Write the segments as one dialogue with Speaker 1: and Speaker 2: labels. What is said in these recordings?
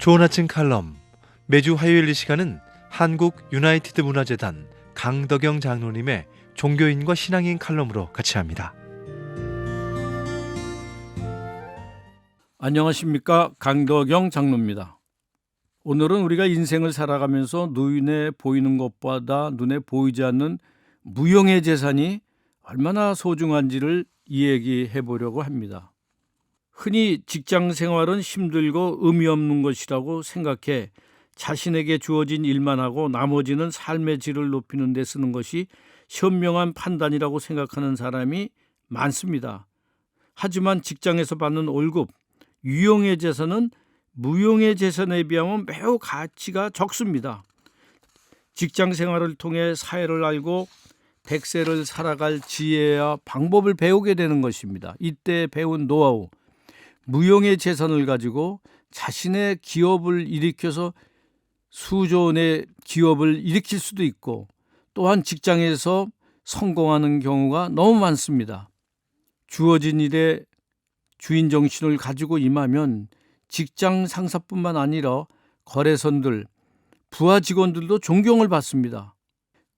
Speaker 1: 좋은 아침 칼럼 매주 화요일 이 시간은 한국 유나이티드 문화재단 강덕영 장로님의 종교인과 신앙인 칼럼으로 같이 합니다.
Speaker 2: 안녕하십니까 강덕영 장로입니다. 오늘은 우리가 인생을 살아가면서 눈에 보이는 것보다 눈에 보이지 않는 무형의 재산이 얼마나 소중한지를 이야기해 보려고 합니다. 흔히 직장 생활은 힘들고 의미 없는 것이라고 생각해 자신에게 주어진 일만 하고 나머지는 삶의 질을 높이는 데 쓰는 것이 현명한 판단이라고 생각하는 사람이 많습니다. 하지만 직장에서 받는 월급, 유용의 재산은 무용의 재산에 비하면 매우 가치가 적습니다. 직장 생활을 통해 사회를 알고 백세를 살아갈 지혜와 방법을 배우게 되는 것입니다. 이때 배운 노하우, 무용의 재산을 가지고 자신의 기업을 일으켜서 수조원의 기업을 일으킬 수도 있고 또한 직장에서 성공하는 경우가 너무 많습니다. 주어진 일에 주인 정신을 가지고 임하면 직장 상사뿐만 아니라 거래선들, 부하 직원들도 존경을 받습니다.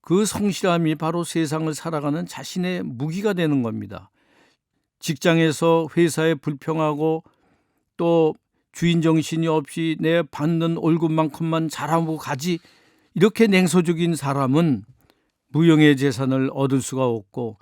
Speaker 2: 그 성실함이 바로 세상을 살아가는 자신의 무기가 되는 겁니다. 직장에서 회사에 불평하고 또 주인 정신이 없이 내 받는 월급만큼만 잘하고 가지 이렇게 냉소적인 사람은 무형의 재산을 얻을 수가 없고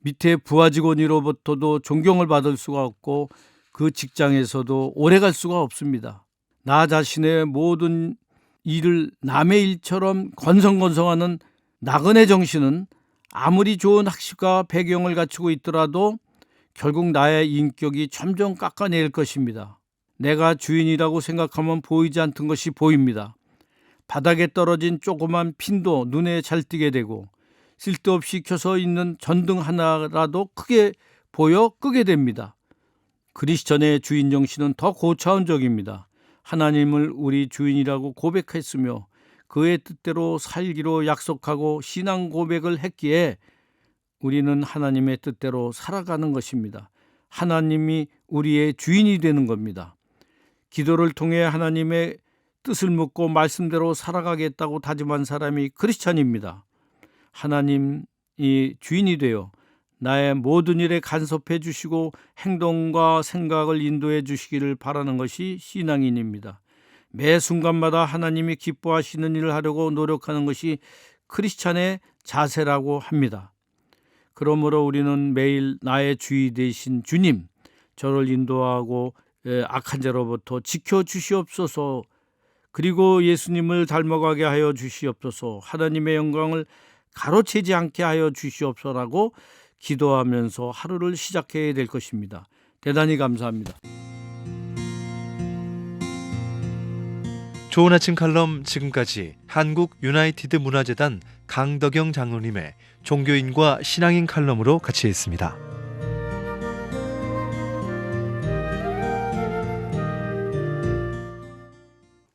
Speaker 2: 밑에 부하 직원으로부터도 존경을 받을 수가 없고 그 직장에서도 오래 갈 수가 없습니다. 나 자신의 모든 일을 남의 일처럼 건성건성하는 나그네 정신은 아무리 좋은 학식과 배경을 갖추고 있더라도 결국 나의 인격이 점점 깎아낼 것입니다. 내가 주인이라고 생각하면 보이지 않던 것이 보입니다. 바닥에 떨어진 조그만 핀도 눈에 잘 띄게 되고 쓸데없이 켜서 있는 전등 하나라도 크게 보여 끄게 됩니다. 그리스천의 주인 정신은 더 고차원적입니다. 하나님을 우리 주인이라고 고백했으며 그의 뜻대로 살기로 약속하고 신앙 고백을 했기에 우리는 하나님의 뜻대로 살아가는 것입니다. 하나님이 우리의 주인이 되는 겁니다. 기도를 통해 하나님의 뜻을 묻고 말씀대로 살아가겠다고 다짐한 사람이 크리스찬입니다. 하나님이 주인이 되어 나의 모든 일에 간섭해 주시고 행동과 생각을 인도해 주시기를 바라는 것이 신앙인입니다. 매 순간마다 하나님이 기뻐하시는 일을 하려고 노력하는 것이 크리스찬의 자세라고 합니다. 그러므로 우리는 매일 나의 주의 되신 주님, 저를 인도하고 악한 자로부터 지켜 주시옵소서. 그리고 예수님을 닮아가게 하여 주시옵소서. 하나님의 영광을 가로채지 않게 하여 주시옵소라고 기도하면서 하루를 시작해야 될 것입니다. 대단히 감사합니다.
Speaker 1: 좋은 아침 칼럼 지금까지 한국 유나이티드 문화재단 강덕영 장로님의 종교인과 신앙인 칼럼으로 같이 했습니다.